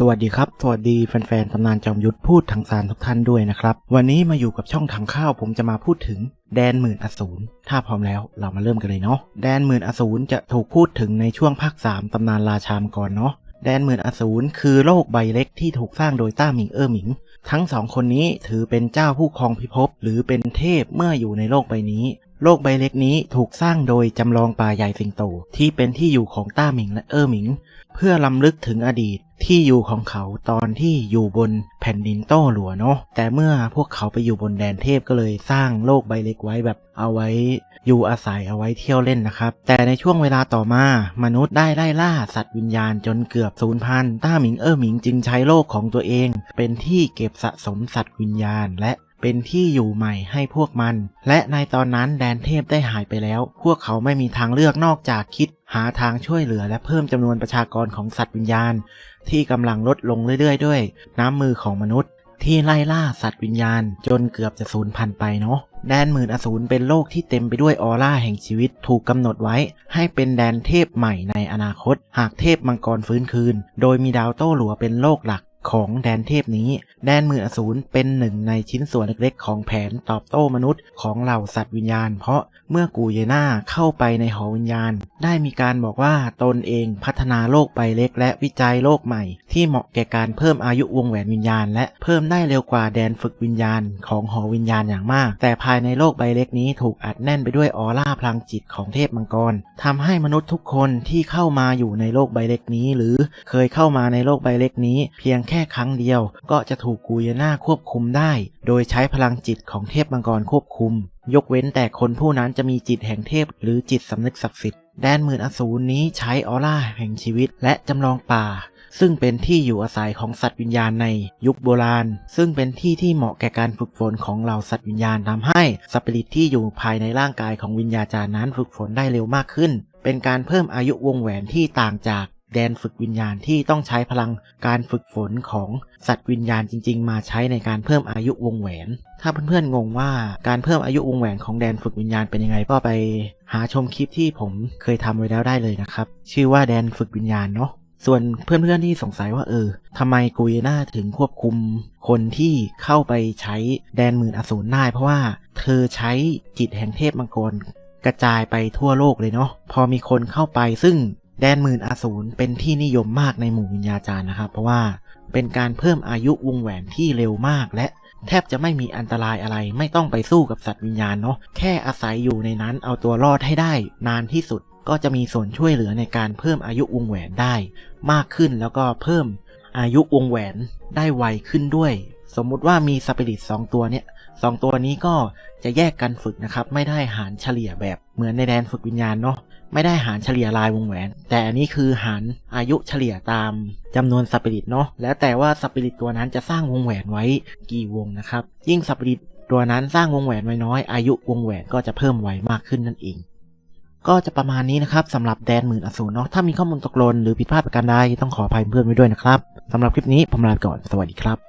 สวัสดีครับ สวัสดีแฟนๆตำนานจอมยุทธพูดทางสารทุกท่านด้วยนะครับ วันนี้มาอยู่กับช่องทางข้าวผมจะมาพูดถึงแดนหมื่นอสูร ถ้าพร้อมแล้วเรามาเริ่มกันเลยเนาะ แดนหมื่นอสูรจะถูกพูดถึงในช่วงภาค 3 ตำนานราชามงกรเนาะ แดนหมื่นอสูรคือโลกใบเล็กที่ถูกสร้างโดยต้าหมิงเออหมิง ทั้งสองคนนี้ถือเป็นเจ้าผู้ครองพิภพหรือเป็นเทพเมื่ออยู่ในโลกใบนี้ โลกใบเล็กนี้ถูกสร้างโดยจำลองป่าใหญ่สิงโต ที่เป็นที่อยู่ของต้าหมิงและเออหมิง เพื่อลำลึกถึงอดีตที่อยู่ของเขาตอนที่อยู่บนแผ่นดินโต้หลัวเนาะแต่เมื่อพวกเขาไปอยู่บนแดนเทพก็เลยสร้างโลกใบเล็กไว้แบบเอาไว้ อยู่อาศัยเอาไว้เที่ยวเล่นนะครับ แต่ในช่วงเวลาต่อมามนุษย์ได้ไล่ล่าสัตว์วิญญาณจนเกือบสูญพันธุ์ต้าหมิงเออหมิงจึงใช้โลกของตัวเอง เป็นที่เก็บสะสมสัตว์วิญญาณ และ เป็นที่อยู่ใหม่ให้พวกมัน และในตอนนั้นแดนเทพได้หายไปแล้ว พวกเขาไม่มีทางเลือกนอกจากคิด หาทางช่วยเหลือและเพิ่มจำนวนประชากรของสัตว์วิญญาณ ที่กำลังลดลงเรื่อยๆ ด้วย น้ำมือของมนุษย์ ที่ไล่ล่าสัตว์วิญญาณ จนเกือบจะสูญพันธุ์ไปเนาะแดนหมื่นอสูรเป็นโลกที่เต็มไปด้วยออร่าแห่งชีวิตถูกกำหนดไว้ ให้เป็นแดนเทพใหม่ในอนาคต หากเทพมังกรฟื้นคืน โดยมีดาวโต้หลัวเป็นโลกหลัก ของแดนเทพนี้ แดนมื่นอสูรเป็นหนึ่งในชิ้นส่วนเล็กๆ ของแผนตอบโต้มนุษย์ของเหล่าสัตว์วิญญาณ เพราะเมื่อกูเยนาเข้าไปในหอวิญญาณ ได้มีการบอกว่าตนเองพัฒนาโลกใบเล็กและวิจัยโลกใหม่ ที่เหมาะแก่การเพิ่มอายุวงแหวนวิญญาณ และเพิ่มได้เร็วกว่าแดนฝึกวิญญาณของหอวิญญาณอย่างมาก แต่ภายในโลกใบเล็กนี้ถูกอัดแน่นไปด้วยออร่าพลังจิตของเทพมังกรทำให้มนุษย์ทุกคนที่เข้ามาอยู่ในโลกใบเล็กนี้ หรือเคยเข้ามาในโลกใบเล็กนี้ เพียงแค่ครั้งเดียว ก็จะถูกกูเยน่าควบคุมได้ โดยใช้พลังจิตของเทพมังกรควบคุม ยกเว้นแต่คนผู้นั้นจะมีจิตแห่งเทพหรือจิตสำนึกศักดิ์สิทธิ์แดนหมื่นอสูรนี้ใช้ออร่าแห่งชีวิตและจำลองป่า ซึ่งเป็นที่อยู่อาศัยของสัตว์วิญญาณในยุคโบราณ ซึ่งเป็นที่ที่เหมาะแก่การฝึกฝนของเหล่าสัตว์วิญญาณทำให้สปิริตที่อยู่ภายในร่างกายของวิญญาจารย์นั้นฝึกฝนได้เร็วมากขึ้น เป็นการเพิ่มอายุวงแหวนที่ต่างจาก แดนฝึกวิญญาณที่ต้องใช้พลังการฝึกฝนของสัตว์วิญญาณจริง ๆ มาใช้ในการเพิ่มอายุวงแหวน ถ้าเพื่อนๆงงว่าการเพิ่มอายุวงแหวนของแดนฝึกวิญญาณเป็นยังไงก็ไปหาชมคลิปที่ผมเคยทำไว้แล้วได้เลยนะครับ ชื่อว่าแดนฝึกวิญญาณเนาะส่วนเพื่อนๆที่สงสัยว่าเออทำไมกุยน่าถึงควบคุม คนที่เข้าไปใช้แดนหมื่นอสูรได้ เพราะว่าเธอใช้จิตแห่งเทพมังกรกระจายไปทั่วโลกเลยเนาะพอมีคนเข้าไปซึ่ง แดนหมื่นอสูรเป็นที่นิยมมากในหมู่วิญญาจารย์นะครับ เพราะว่าเป็นการเพิ่มอายุวงแหวนที่เร็วมาก และแทบจะไม่มีอันตรายอะไร ไม่ต้องไปสู้กับสัตว์วิญญาณเนาะแค่อาศัยอยู่ในนั้นเอาตัวรอดให้ได้ นานที่สุดก็จะมีส่วนช่วยเหลือในการเพิ่มอายุวงแหวนได้ มากขึ้นแล้วก็เพิ่มอายุวงแหวนได้ไวขึ้นด้วย สมมุติว่ามีสปิริตสองตัวเนี่ยสองตัวนี้ก็จะแยกกันฝึกนะครับ ไม่ได้หารเฉลี่ยแบบเหมือนในแดนฝึกวิญญาณเนาะไม่ได้หารเฉลี่ยลายวงแหวน แต่อันนี้คือหารอายุเฉลี่ยตามจำนวนสปิริตเนาะแล้วแต่ว่าสปิริตตัวนั้นจะสร้างวงแหวนไว้กี่วงนะครับ ยิ่งสปิริตตัวนั้นสร้างวงแหวนไว้น้อย อายุวงแหวนก็จะเพิ่มไวมากขึ้นนั่นเอง ก็จะประมาณนี้นะครับสำหรับแดนหมื่นอสูรเนาะถ้ามีข้อมูลตกหล่นหรือผิดพลาดประการใดต้องขออภัยเพื่อนไว้ด้วยนะครับสำหรับคลิปนี้ผมลาไปก่อนสวัสดีครับ